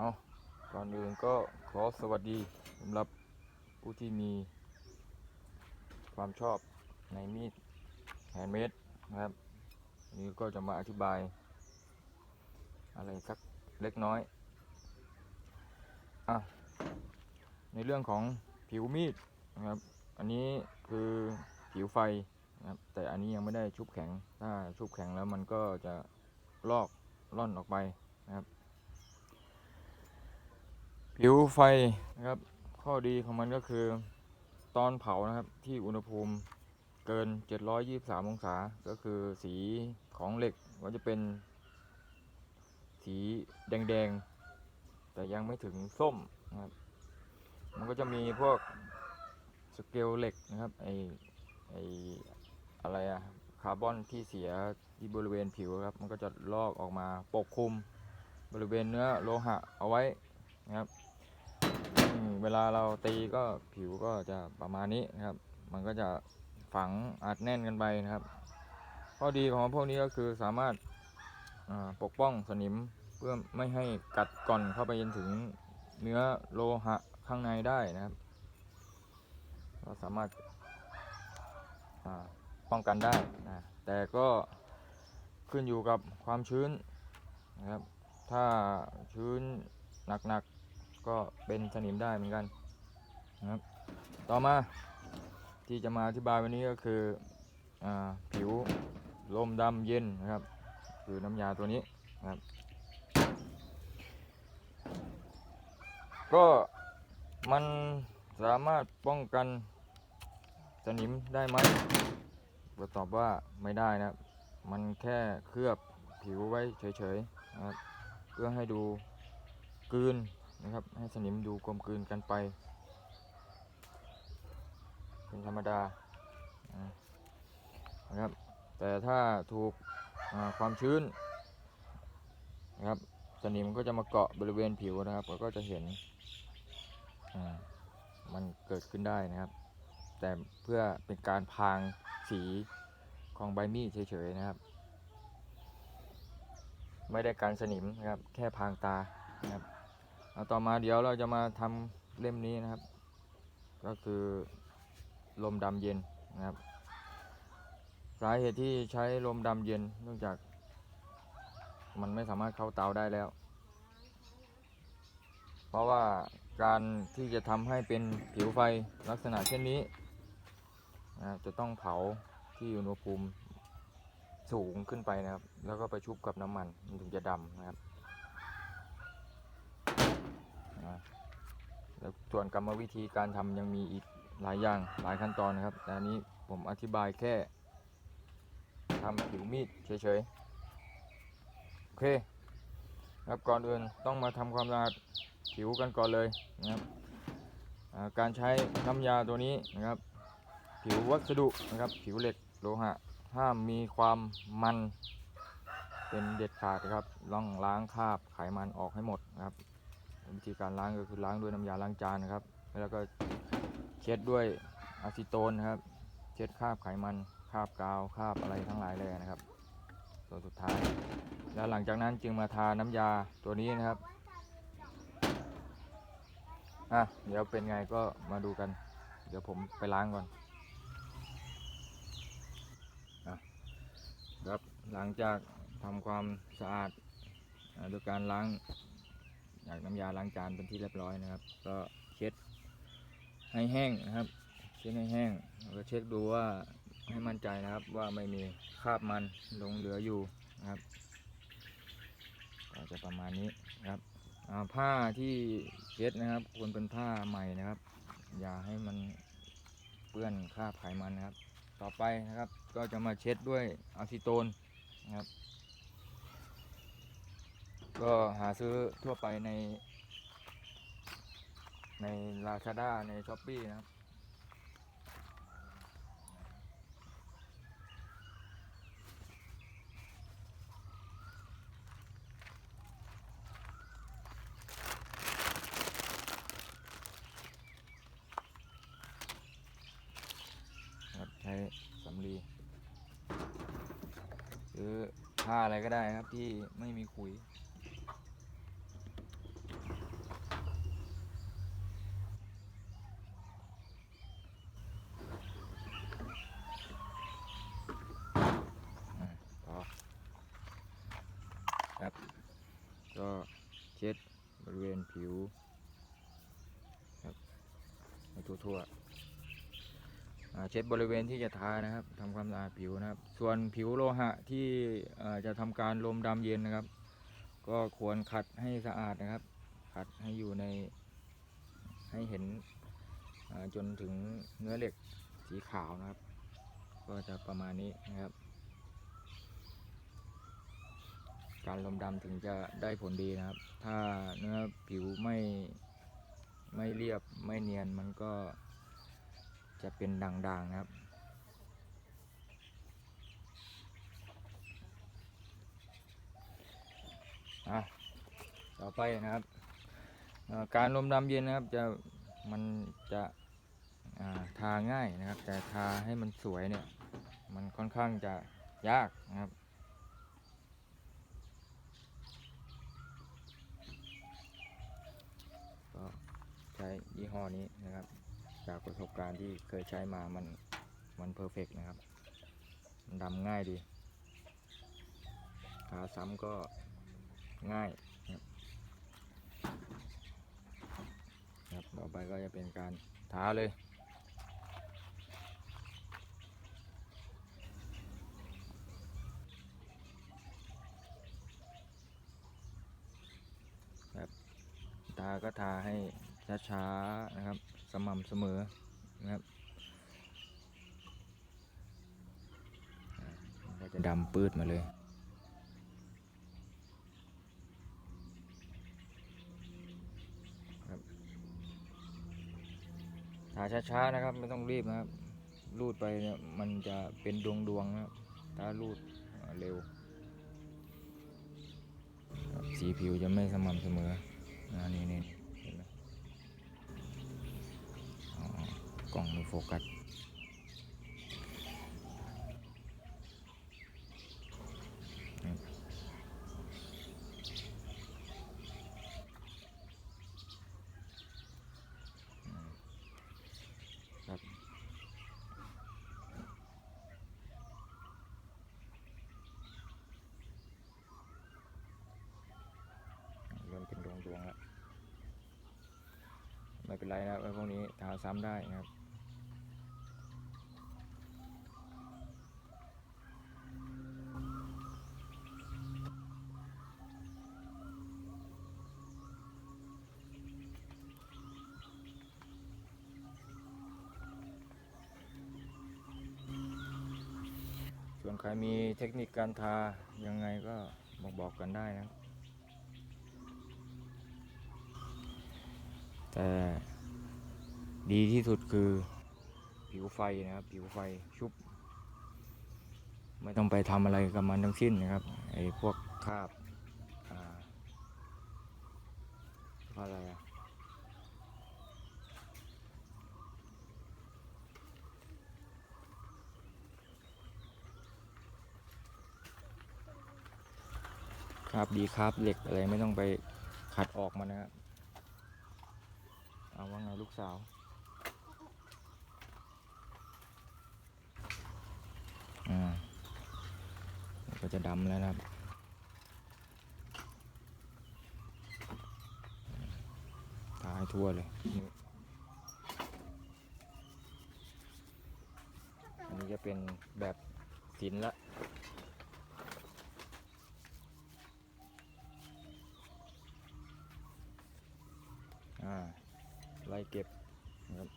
เอาก่อนอื่นก็ขอสวัสดีสำหรับผู้ที่มีความชอบในมีดแฮนด์เมดนะครับนนี้ก็จะมาอธิบาย อะไรสักเล็กน้อยอะในเรื่องของผิวมีดนะครับ อันนี้คือผิวไฟนะครับแต่อันนี้ยังไม่ได้ชุบแข็ง ถ้าชุบแข็งแล้วมันก็จะลอกล่อนออกไปนะครับ ผิวไฟนะครับ ข้อดีของมันก็คือ ตอนเผานะครับที่อุณหภูมิเกิน 723 องศา ก็คือสีของเหล็กก็จะเป็นสีแดงๆ แต่ยังไม่ถึงส้มนะครับ มันก็จะมีพวกสเกลเหล็กนะครับไอไออะไรอะคาร์บอนที่เสียที่บริเวณผิวครับ มันก็จะลอกออกมาปกคลุมบริเวณเนื้อโลหะเอาไว้นะครับ เวลาเราตีก็ผิวก็จะประมาณนี้นะครับ มันก็จะฝังอัดแน่นกันไปนะครับ ข้อดีของพวกนี้ก็คือสามารถาปกป้องสนิมเพื่อไม่ให้กัดก่อนเข้าไปจนถึงเนื้อโลหะข้างในได้นะครับก็สามารถาป้องกันได้นะแต่ก็ขึ้นอยู่กับความชื้นนะครับ ถ้าชื้นหนักๆ ก็เป็นสนิมได้เหมือนกันนะครับ ต่อมาที่จะมาอธิบายวันนี้ก็คืออผิวลมดำเย็นนะครับ คือน้ำยาตัวนี้นะครับ ก็มันสามารถป้องกันสนิมได้ไหมก็ตอบว่าไม่ได้นะครับ มันแค่เคลือบผิวไว้เฉยๆนะครับ เพื่อให้ดูกลืน นะครับ ให้สนิมดูกลมกลืนกันไป เป็นธรรมดานะครับ แต่ถ้าถูกความชื้นนะครับสนิมก็จะมาเกาะบริเวณผิวนะครับก็จะเห็นมันเกิดขึ้นได้นะครับ แต่เพื่อเป็นการพรางสีของใบมีดเฉยๆนะครับ ไม่ได้การสนิมนะครับ แค่พรางตานะครับ ต่อมาเดี๋ยวเราจะมาทำเล่มนี้นะครับ ก็คือลมดำเย็นนะครับ สาเหตุที่ใช้ลมดำเย็นเนื่องจาก มันไม่สามารถเข้าเตาได้แล้ว เพราะว่าการที่จะทำให้เป็นผิวไฟลักษณะเช่นนี้นะจะต้องเผาที่อุณหภูมิสูงขึ้นไปนะครับ แล้วก็ไปชุบกับน้ำมันมันถึงจะดำนะครับอ่า แล้วส่วนกรรมวิธีการทำยังมีอีกหลายอย่างหลายขั้นตอนนะครับ แต่อันนี้ผมอธิบายแค่ทำผิวมีดเฉยๆ โอเคครับก่อนอื่นต้องมาทำความสะอาดผิวกันก่อนเลยนะครับการใช้น้ำยาตัวนี้นะครับ ผิววัสดุนะครับ ผิวเหล็กโลหะห้ามมีความมันเป็นเด็ดขาดนะครับต้องล้างคราบไขมันออกให้หมดนะครับ วิธีการล้างก็คือล้างด้วยน้ำยาล้างจานนะครับ แล้วก็เช็ดด้วยอะซิโตนครับ เช็ดคราบไขมันคราบกาวคราบอะไรทั้งหลายเลยนะครับตัวสุดท้าย แล้วหลังจากนั้นจึงมาทาน้ำยาตัวนี้นะครับอะเดี๋ยวเป็นไงก็มาดูกัน เดี๋ยวผมไปล้างก่อนอะครับหลังจากทำความสะอาดโดยการล้าง จากน้ำยาล้างจานเป็นที่เรียบร้อยนะครับ ก็เช็ดให้แห้งนะครับ เช็ดให้แห้งแล้วก็เช็คดูว่าให้มั่นใจนะครับว่าไม่มีคราบมันลงเหลืออยู่นะครับก็จะประมาณนี้นะครับผ้าที่เช็ดนะครับควรเป็นผ้าใหม่นะครับ อย่าให้มันเปื้อนคราบไขมันนะครับ ต่อไปนะครับก็จะมาเช็ดด้วยอะซิโตนนะครับ ก็หาซื้อทั่วไปใน ใน Lazada ใน s h อ p e e นะครับครับ ใช้สำลีหรือผ้าอะไรก็ได้ครับที่ไม่มีขุย ก็เช็ดบริเวณผิวครับให้ ทั่วๆเช็ดบริเวณที่จะทานะครับทำความสะอาดผิวนะครับ ส่วนผิวโลหะที่จะทำการลมดำเย็นนะครับ ก็ควรขัดให้สะอาดนะครับ ขัดให้อยู่ในให้เห็นจนถึงเนื้อเหล็กสีขาวนะครับ ก็จะประมาณนี้นะครับ การลมดำถึงจะได้ผลดีนะครับ ถ้าเนื้อผิวไม่ ไม่เรียบไม่เนียนมันก็จะเป็นด่างๆนะครับ อะ ต่อไปนะครับ การลมดำเย็นนะครับจะมันจะาทาง่ายนะครับ แต่ทาให้มันสวยเนี่ย มันค่อนข้างจะยากนะครับ ก็ ใช้ยี่ห้อนี้นะครับ จากประสบการณ์ที่เคยใช้มามันมันเพอร์เฟกนะครับ มันดำง่ายดีทาซ้ำก็ง่ายนะครับต่อไปก็จะเป็นการทาเลยทาก็ทาให้ ช้าๆนะครับ สม่ำเสมอนะครับก็จะดำปืดมาเลยครับทาช้าๆนะครับ ไม่ต้องรีบนะครับ รูดไปเนี่ยมันจะเป็นดวงๆนะครับ ถ้ารูดเร็ว สีผิวจะไม่สม่ำเสมออ่านี่นี่เห็นไหมอ๋อ กล้องไม่โฟกัสนี่ครับเริ่มเป็นดวงๆแล้วไม่เป็นไรนะครับไอ้พวกนี้ทาซ้ำได้นะครับ ใครมีเทคนิคการทายังไงก็บอกบอกกันได้นะ แต่ดีที่สุดคือผิวไฟนะครับ ผิวไฟชุบ ไม่ต้องไปทำอะไรกับมันทั้งสิ้นนะครับไอ้พวกคราบอ่าเพราะอะไรอะาบดีคราบเหล็กอะไรไม่ต้องไปขัดออกมานะครับเอาว่าไงลูกสาว อ่า ก็จะดำแล้วนะครับทาให้ทั่วเลย อันนี้จะเป็นแบบสินละ อ่า ไล่ เก็บนะครับ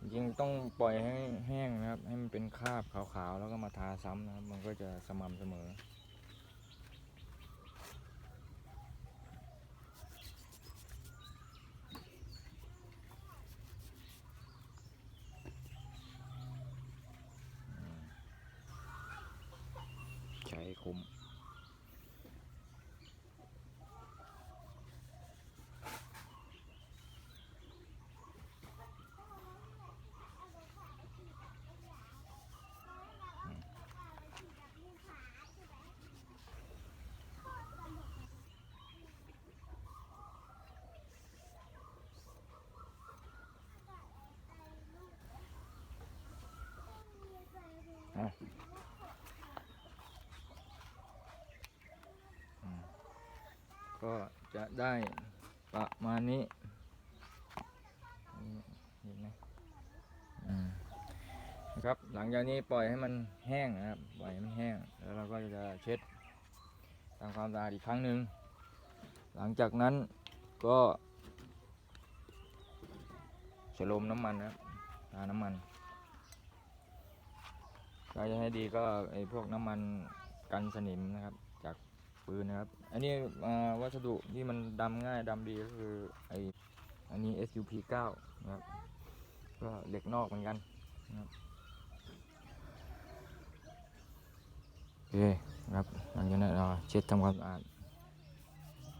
จริงต้องปล่อยให้แห้งนะครับ ให้มันเป็นคราบขาวๆ แล้วก็มาทาซ้ำนะครับ มันก็จะสม่ำเสมอ ก็จะได้ประมาณนี้เห็นไหมะครับ หลังจากนี้ปล่อยให้มันแห้งนะครับ ปล่อยให้มันแห้ง แล้วเราก็จะเช็ดทำความสะอาดอีกครั้งหนึ่ง หลังจากนั้นก็ฉลมน้ำมันนะครับทาน้ำมัน ถ้าจะให้ดีก็ไอพวกน้ำมันกันสนิมนะครับ จากปืนนะครับ อันนี้วัสดุที่มันดำง่ายดำดีก็คือไออันนี้ SUP 9นะครับ ก็เหล็กนอกเหมือนกันนะครับโอเคครับหลังจากนั้นเราเช็ดทำความสะอาด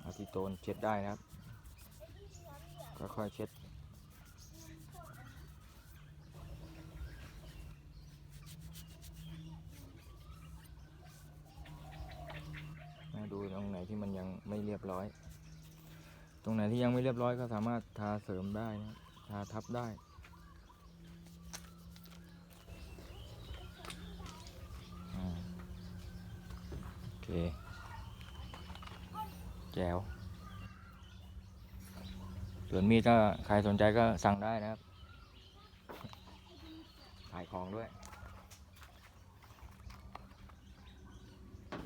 อาทิโตนเช็ดได้นะครับค่อยๆเช็ด มาดู ตรงไหนที่มันยังไม่เรียบร้อย ตรงไหนที่ยังไม่เรียบร้อยก็สามารถทาเสริมได้นะทาทับได้โอเคแจ๋วส่วนมีดก็ใครสนใจก็สั่งได้นะครับขายของด้วย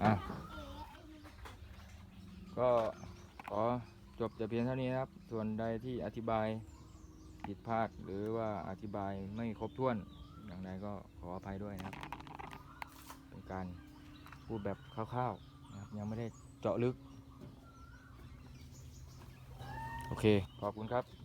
อะ ก็ขอจบแต่เพียงเท่านี้นะครับ ส่วนใดที่อธิบายผิดพลาดหรือว่าอธิบายไม่ครบถ้วนอย่างไรก็ขออภัยด้วยนะครับ เป็นการพูดแบบคร่าวๆนะครับยังไม่ได้เจาะลึก โอเค ขอบคุณครับ